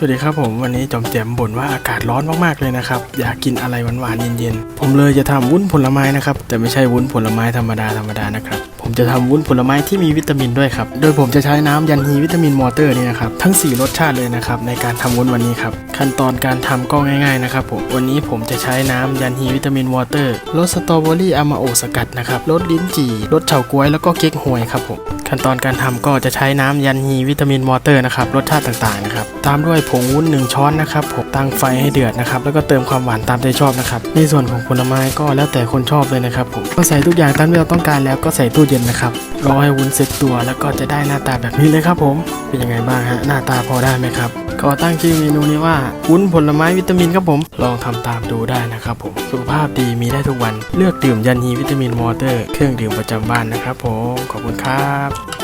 สวัสดีครับผมวันนี้จอมแจมบ่นว่าอากาศร้อนมากๆเลยนะครับ อยากกินอะไรหวานๆเย็นๆ ผมเลยจะทำวุ้นผลไม้นะครับ แต่ไม่ใช่วุ้นผลไม้ธรรมดาธรรมดานะครับ ผมจะทำวุ้นผลไม้ที่มีวิตามินด้วยครับ โดยผมจะใช้น้ำยันฮีวิตามินมอเตอร์นี่นะครับ ทั้ง 4 รสชาติเลยนะครับ ในการทำวุ้นวันนี้ครับ ขั้นตอนการทำก็ง่ายๆนะครับผมวันนี้ผมจะใช้น้ำยันฮีวิตามินวอเตอร์รสสตรอเบอรี่อามาโอสกัดนะครับรสลิ้นจี่รสเฉาก๊วยแล้วก็เก๊กฮวยครับผมขั้นตอนการทำก็จะใช้น้ำยันฮีวิตามินวอเตอร์นะครับรสชาติต่างๆนะครับตามด้วยผงวุ้น1ช้อนนะครับผมตั้งไฟให้เดือดนะครับแล้วก็เติมความหวานตามใจชอบนะครับในส่วนของผลไม้ก็แล้วแต่คนชอบเลยนะครับผมก็ใส่ทุกอย่างตามที่เราต้องการแล้วก็ใส่ตู้เย็นนะครับรอให้วุ้นเซ็ตตัวแล้วก็จะได้หน้าตาแบบนี้เลยครับผมเป็นยังไงบ้างฮะหน้าตาพอได้ไหมครับก็ตั้งชื่อเมนูนี้ว่าวุ้นผลไม้วิตามินครับผมลองทำตามดูได้นะครับผมสุขภาพดีมีได้ทุกวันเลือกดื่มยันฮีวิตามินวอเตอร์เครื่องดื่มประจำบ้านนะครับผมขอบคุณครับ